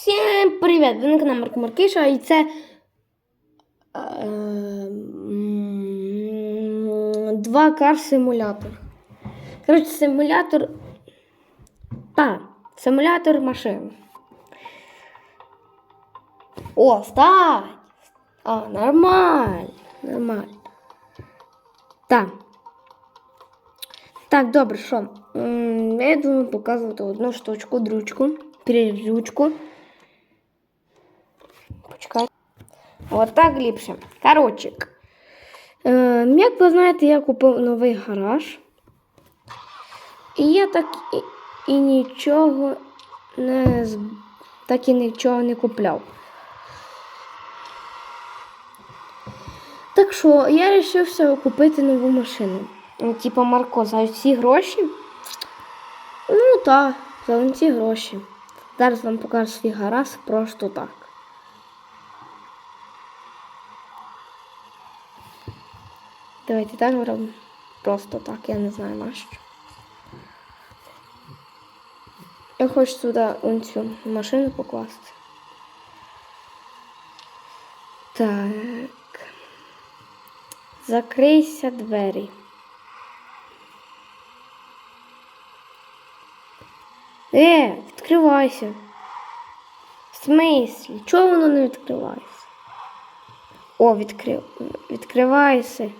Всім привіт! Ви на каналі Марко Маркиша і це е, два кар симулятор. Коротше, симулятор. Так, симулятор машин. О, стать! А, нормально, нормально. Так. Так, добре, що? Я думаю показувати одну штучку, дручку, передрючку. Почекай. От так ліпше. Коротше. Е, як ви знаєте, я купив новий гараж. І я так і, і нічого не так і нічого не купляв. Так що я вирішився купити нову машину. Ну, Типа Марко, за ці гроші. Ну так, за ці гроші. Зараз вам покажу свій гараж просто так. Давайте так зробимо. Просто так, я не знаю нащо. Я хочу сюди он цю машину покласти. Так. Закрийся двері. Е, відкривайся. В смислі? Чого воно не відкривається? О, відкрив... відкривайся.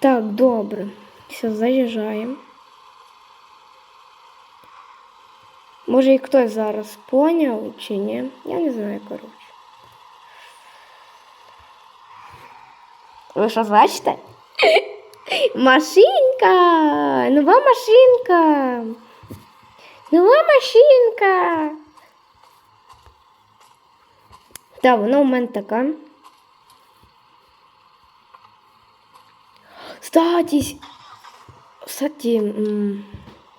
Так, добре. Все, заїжджаємо. Може і хтось зараз поняв чи ні? Я не знаю, коротше. Ви що бачите? Машинка! Нова машинка! Нова машинка! Так, вона у мене така. Кстати, кстати, м,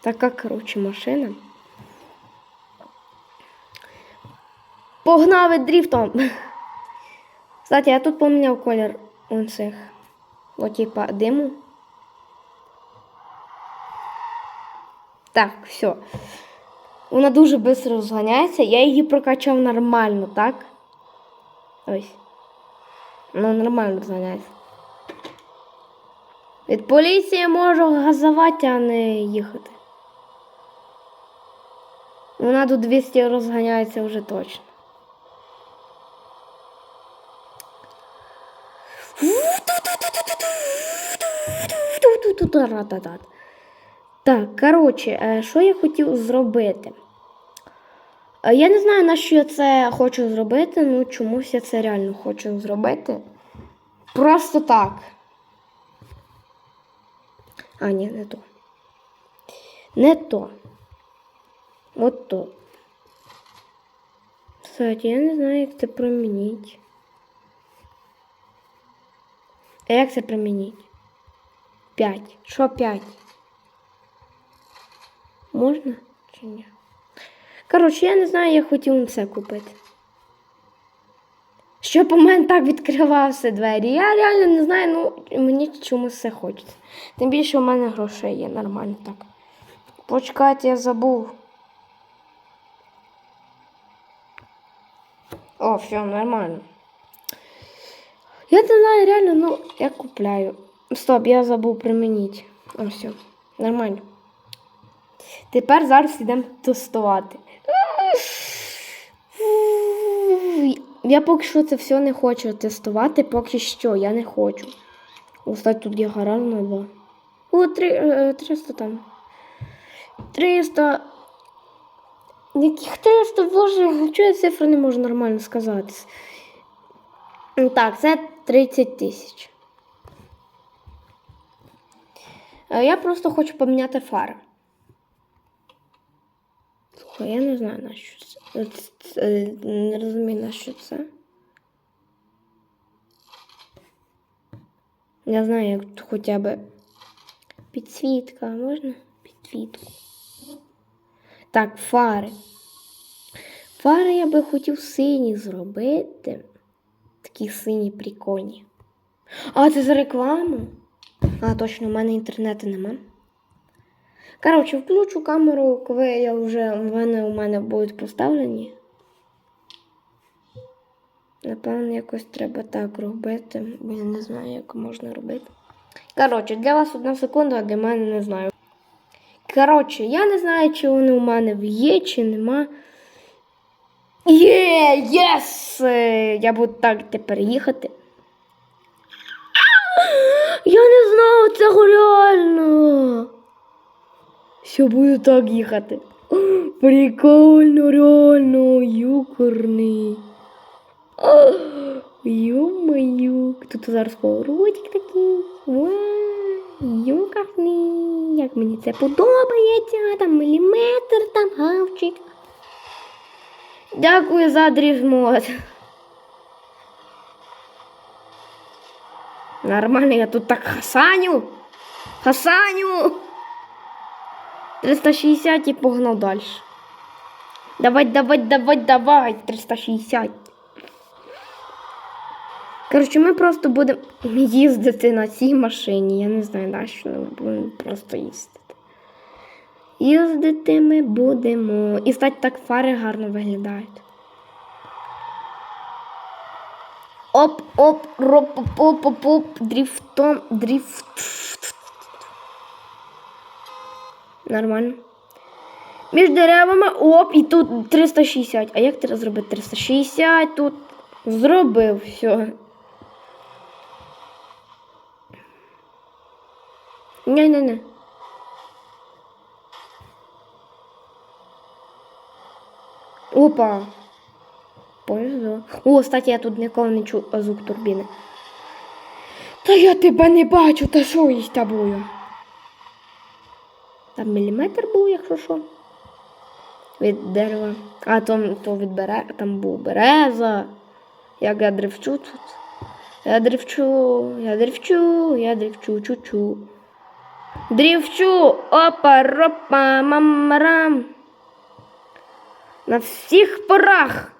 така, короче, машина. Погнали дрифтом. Кстати, я тут поміняв колір цих, типа диму. Так, все. Вона дуже швидко розганяється. Я її прокачав нормально, так? Ось. Вона нормально розганяється. Від поліції можу газувати, а не їхати. Вона до 200 розганяється вже точно. Так, коротше, що я хотів зробити? Я не знаю, на що я це хочу зробити, ну чомусь я це реально хочу зробити. Просто так. А, ні, не то. Не то. От то. Кстати, я не знаю, як це примінити. А як це примінити? П'ять. Що п'ять? Можна чи ні? Коротше, я не знаю, я хотів це купити. Щоб у мене так відкривався двері. Я реально не знаю, ну мені чомусь все хочеться. Тим більше у мене грошей є нормально так. Почекайте, я забув. О, все, нормально. Я не знаю, реально, ну, я купляю. Стоп, я забув примінити. О, все, нормально. Тепер зараз йдемо тестувати. Я поки що це все не хочу тестувати, поки що я не хочу. Ось тут є гараж на два. О, три, е, 300 там. 300. Яких 300, боже, чого я цифри не можу нормально сказати? Так, це 30 тисяч. Е, Я просто хочу поміняти фари. Слухай, я не знаю на що це. От, е, Не розумію на що це. Я знаю, як тут хоча б підсвітка, можна? Підсвітку. Так, фари. Фари я би хотів сині зробити. Такі сині прикольні. А, це за рекламу? А, точно, у мене інтернету нема. Коротше, включу камеру, коли я вже в мене у мене будуть поставлені. Напевно, якось треба так робити, бо я не знаю, як можна робити. Коротше, для вас одна секунда, а для мене не знаю. Коротше, я не знаю, чи вони у мене є, чи нема. Є, єс! Я буду так тепер їхати. Я не знав цього реально. Що буду так їхати. Прикольно, реально, юкорний. Ю-мою. Тут зараз поворотик такий. Юкарний. Як мені це подобається. Там міліметр, там гавчик. Дякую за дріжмот. Нормально, я тут так хасаню. Хасаню. 360 і погнав далі. Давай, давай, давай, давай. 360. Коротше, ми просто будемо їздити на цій машині. Я не знаю, на що ми будемо просто їздити. Їздити ми будемо. І стать так фари гарно виглядають. Оп, оп, роп, оп, оп, оп, оп, дріфтом, дріфт. Нормально. Між деревами, оп, і тут 360. А як треба зробити 360 тут? Зробив все. Опа. Повезло. О, кстати, я тут ніколи не чув звук турбіни. Та я тебе не бачу, та що із тобою? Там міліметр був, якщо що. Від дерева. А там то від бере... там був береза. Як я дрифчу тут. Я дрифчу, я дрифчу, я дрифчу, чу-чу. Дрифчу, опа, ропа, мамарам. На всіх порах.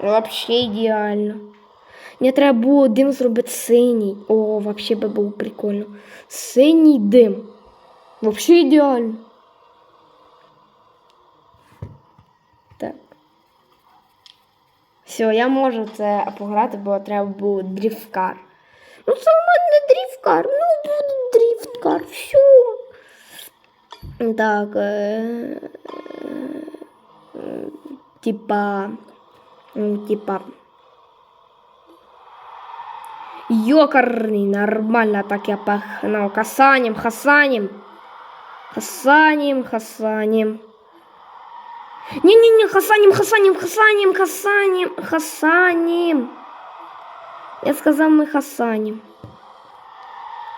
Вообще ідеально. Мені треба було дим зробити синій. О, вообще би було прикольно. Синій дим. Вообще ідеально. Так. Все, я можу це пограти, бо треба було дріфткар. Ну, це у мене дріфткар. Ну, буде дріфткар. Все. Так. Типа. Типа. Ёкарный, нормально так я погнал. Хасаним, Хасаним. Хасаним, Хасаним. Не-не-не, Хасаним, Хасаним, Хасаним, Хасаним, Хасаним. Я сказал, мы Хасаним.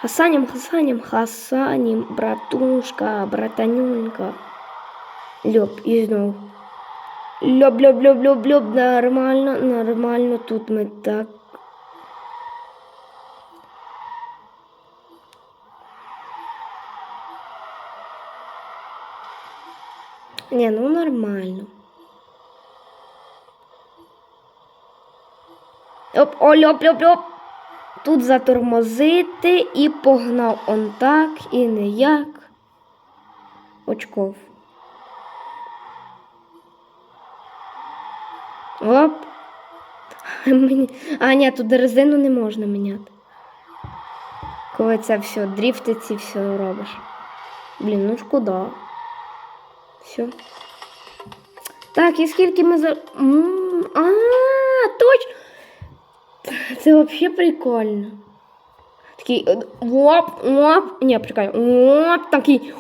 Хасанем, хасанем, хасанем, братушка, братанюнька. Лёб, і знову. Льоб, льоб, льоб, льоб, льоб, нормально, нормально. Тут ми так. Не, ну нормально. Оп, о, льоп, льоп, льоп. Тут затормозити і погнав он так і не як. Очков. Оп. А, ні, тут резину не можна міняти. Коли це все дріфтиться і все робиш. Блін, ну шкода. Все. Так, і скільки ми за. А! Це взагалі прикольно. Такий е, оп, оп. Ні, прикольно. Оп, такий.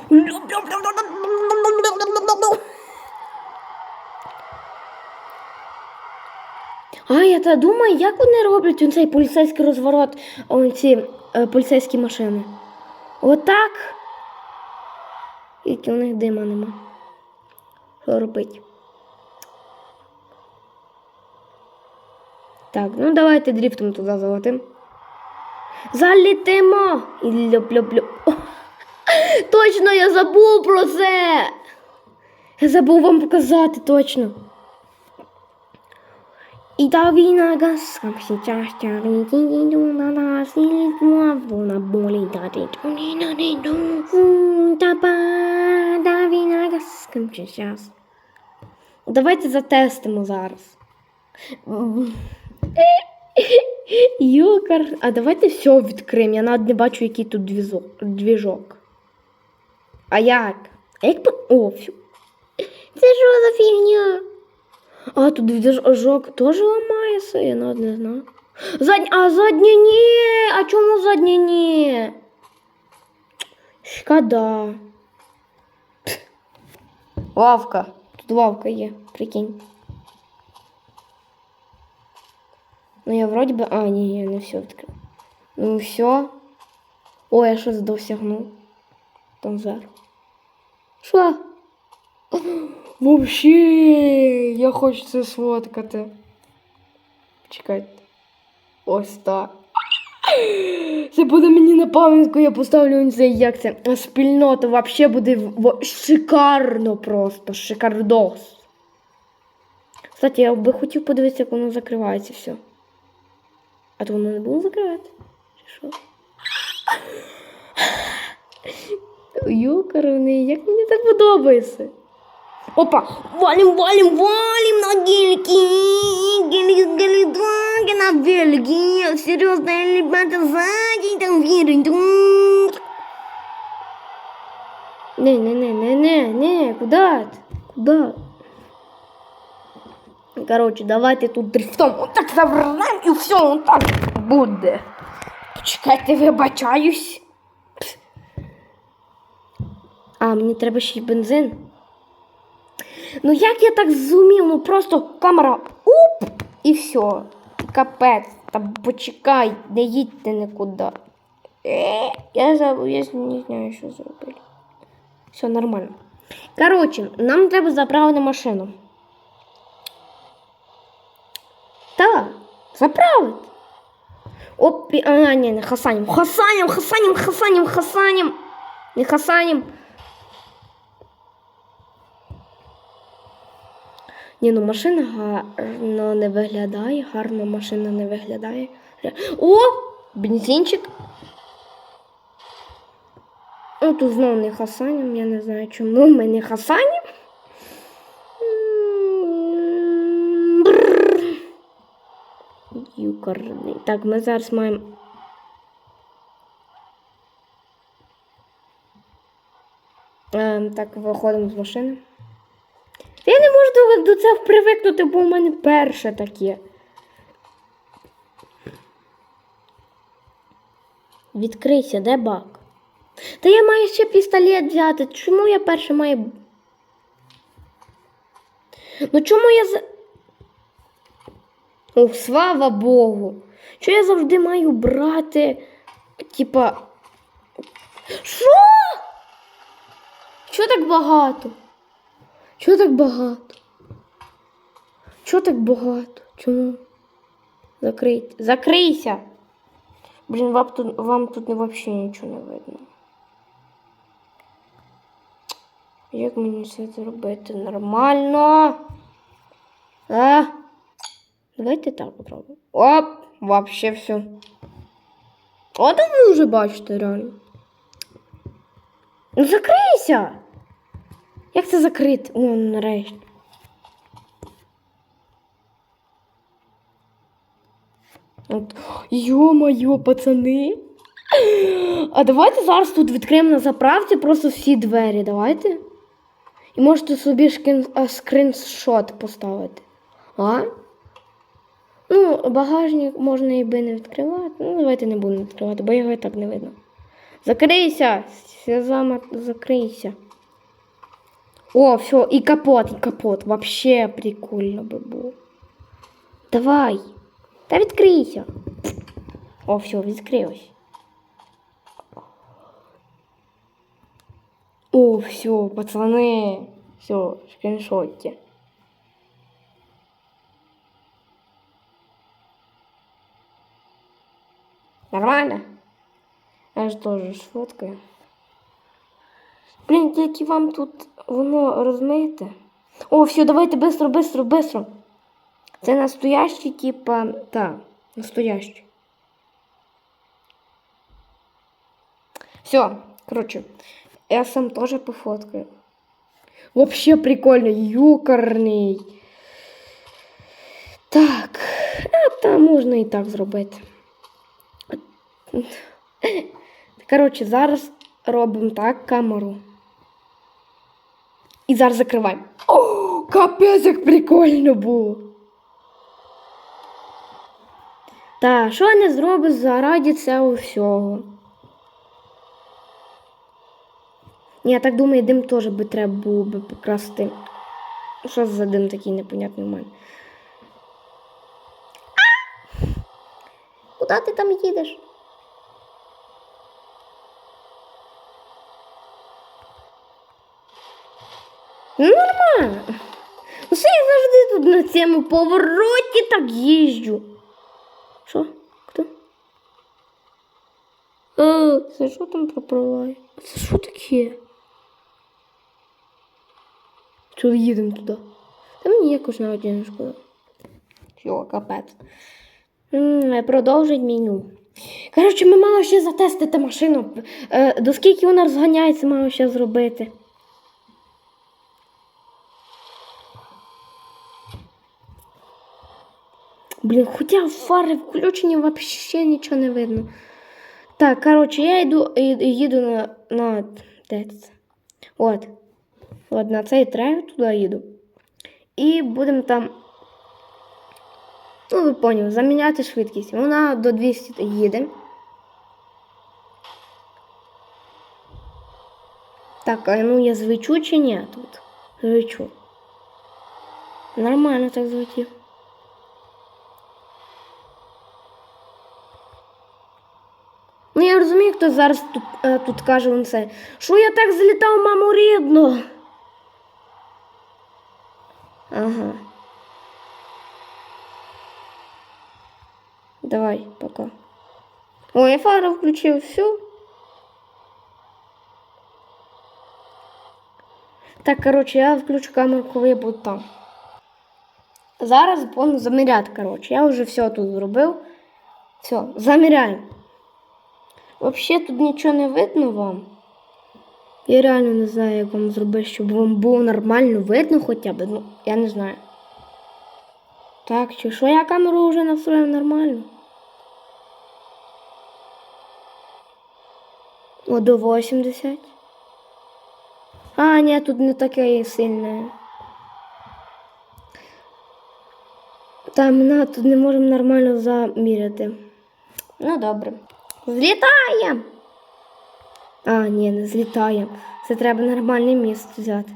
А, я та думаю, як вони роблять цей поліцейський розворот, он ці е, поліцейські машини. Отак. Тільки у них дима нема. Що робить? Так, ну давайте дріфтом туди залетим. Залітимо! І люблю-люблю. Точно я забув про це! Я забув вам показати точно. И дави на газ, как сейчас тягнет, иду на нас, и на боли, да ты туни на иду. Тапа, дави на газ, как сейчас. Давайте затестимо зараз. Юкар. А давайте все відкриємо. Я навіть не бачу, який тут двіжок. А як? А як по. О, фу. Це що за фігня? А, тут двіжок теж ламається, я навіть не знаю. Задня, а задня ні. А чому задня ні? Шкода. Лавка. Тут лавка є, прикинь. Ну я вроді би. А, ні, я не все відкрив. Ну все. Ой, я щось досягнув. Там зверху. Що? Вообще, я хочу це сфоткати. Ось так. Це буде мені на пам'ятку, я поставлю це як це. Спільнота вообще буде шикарно просто. Шикардос. Кстати, я би хотів подивитися, як воно закривається все. А то воно не було закривати? Чи що? Як мені так подобається. Опа! Валим, валим, валим на гельки! Гели, гели, драги на велике! Серьезные ребята сзади там верят! Не, не, не, не, не, не, куда? Куда? Короче, давайте тут дрифтом вот так завернем і все, вот так буде. Почекайте, вибачаюсь. А, мені треба ще й бензин. Ну як я так зумів? Ну просто камера уп і все. Капець. Та почекай, не їдьте нікуди. Е, Я забув, я не знаю, що зробили. Все нормально. Коротше, нам треба заправити машину. Так, заправити. Оп, і- а, ні, не хасанім. Хасанім, хасанім, хасанім, хасанім. Не хасанім. Ні, ну машина гарно не виглядає, гарно машина не виглядає. О! Бензинчик. О, тут знову не хасанім, я не знаю чому ми не хасанім. Юкарний. Так, ми зараз маємо. Ем, так, виходимо з машини. Я не можу до, цього привикнути, бо у мене перше таке. Відкрийся, де бак? Та я маю ще пістолет взяти. Чому я перше маю. Ну чому я О, слава Богу. Що я завжди маю брати? Типа. Що? Що так багато? Чого так багато? Чого так багато? Чому? Закрийте. Закрийся! Блін, вам тут, вам тут взагалі нічого не видно. Як мені це зробити нормально? А? Давайте так попробуємо. Оп! Вообще все. От ви вже бачите, реально. Ну закрийся! Як це закрити? О, нарешті. От. Йо-моє, пацани. А давайте зараз тут відкриємо на заправці просто всі двері. Давайте. І можете собі шкін, скріншот поставити. А? Ну, багажник можна і би не відкривати. Ну, давайте не будемо відкривати, бо його і так не видно. Закрийся! Сезама, закрийся. О, все, и капот, и капот. Вообще прикольно бы было. Давай. Та відкрийся. О, все, відкрилось. О, все, пацаны. Все, скриншотте. Нормально? Я же тоже сфоткаю. Блін, тільки вам тут воно розмите. О, все, давайте быстро, быстро, быстро. Це настоящий, типа, так, настоящий. Все, короче, я сам тоже пофоткаю. Вообще прикольно, юкарний. Так, а та можна і так зробити. Коротше, зараз робимо так камеру. І зараз закриваємо. О, капець, як прикольно було. Та, що не зробиш заради цього всього? Я так думаю, дим теж би треба було би покрасити. Що за дим такий непонятний у мене? А! Куди ти там їдеш? Ну, нормально. Ну, що я завжди тут на цьому повороті так їжджу. Що? Хто? Е, це що там пропливає? Це що таке? Чого їдемо туди? Та мені якось навіть не шкода. Йо, капець. М, Продовжить меню. Коротше, ми мали ще затестити машину. Е, До скільки вона розганяється, мало ще зробити. Блін, хоча фари включені, взагалі нічого не видно. Так, коротше, я йду, їду на, на де це? От. От на цей трек туди їду. І будемо там. Ну, ви поняли, заміняти швидкість. Вона до 200 їде. Так, а ну я звичу чи ні тут? Звичу. Нормально так звучить. Ну, я хто зараз тут, е, тут каже он це. Що я так злітав, маму рідно? Ага. Давай, пока. Ой, я фару включив, все. Так, коротше, я включу камеру, коли я буду там. Зараз повинен заміряти, коротше. Я вже все тут зробив. Все, заміряємо. Вообще тут нічого не видно вам. Я реально не знаю, як вам зробити, щоб вам було нормально видно хоча б. Ну, я не знаю. Так, чи що я камеру вже настроїв нормально? О, до 80. А, ні, тут не таке сильне. Там на тут не можемо нормально заміряти. Ну, добре. Злітаємо. А, ні, не злітаємо. Це треба нормальне місце взяти.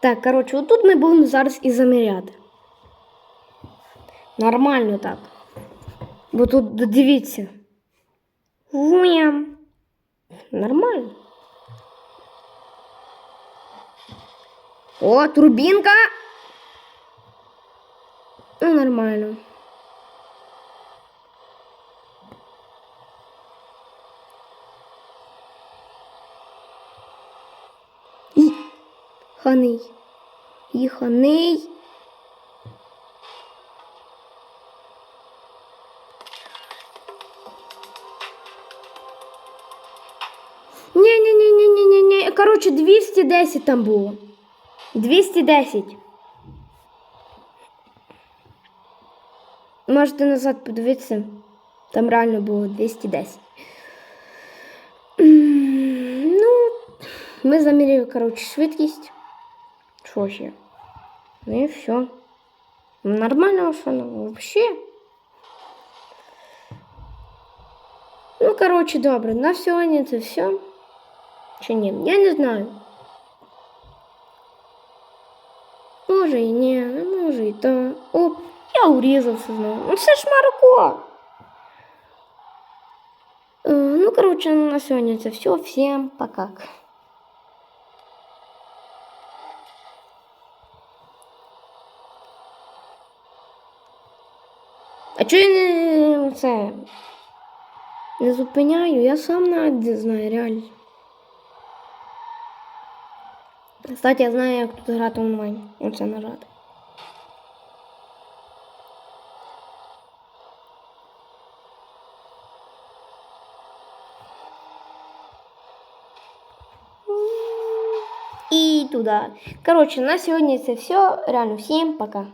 Так, коротше, отут ми будемо зараз і заміряти. Нормально так. Бо тут дивіться. Вуям. Нормально. О, турбінка. Ну, нормально. Ханий. І ханий. Ні, ні, ні, ні, ні, ні, ні. Коротше, 210 там було. 210. Можете назад подивитися. Там реально було 210. Ну, ми заміряли, коротше, швидкість. Що ще? Ну і все. Нормальна машина, вообще. Ну, коротше, добре, на сьогодні це все. Чи ні? Я не знаю. Може і ні, а може і то. Оп, я урізався знову. Ну це ж Марко. Е, Ну, коротше, на сьогодні це все. Всім пока. А чого я не це не зупиняю? Я сам навіть не знаю, реально. Кстати, я знаю, як тут грати онлайн. Оце нажати. і туди. Коротше, на сьогодні це все. Реально, всім пока.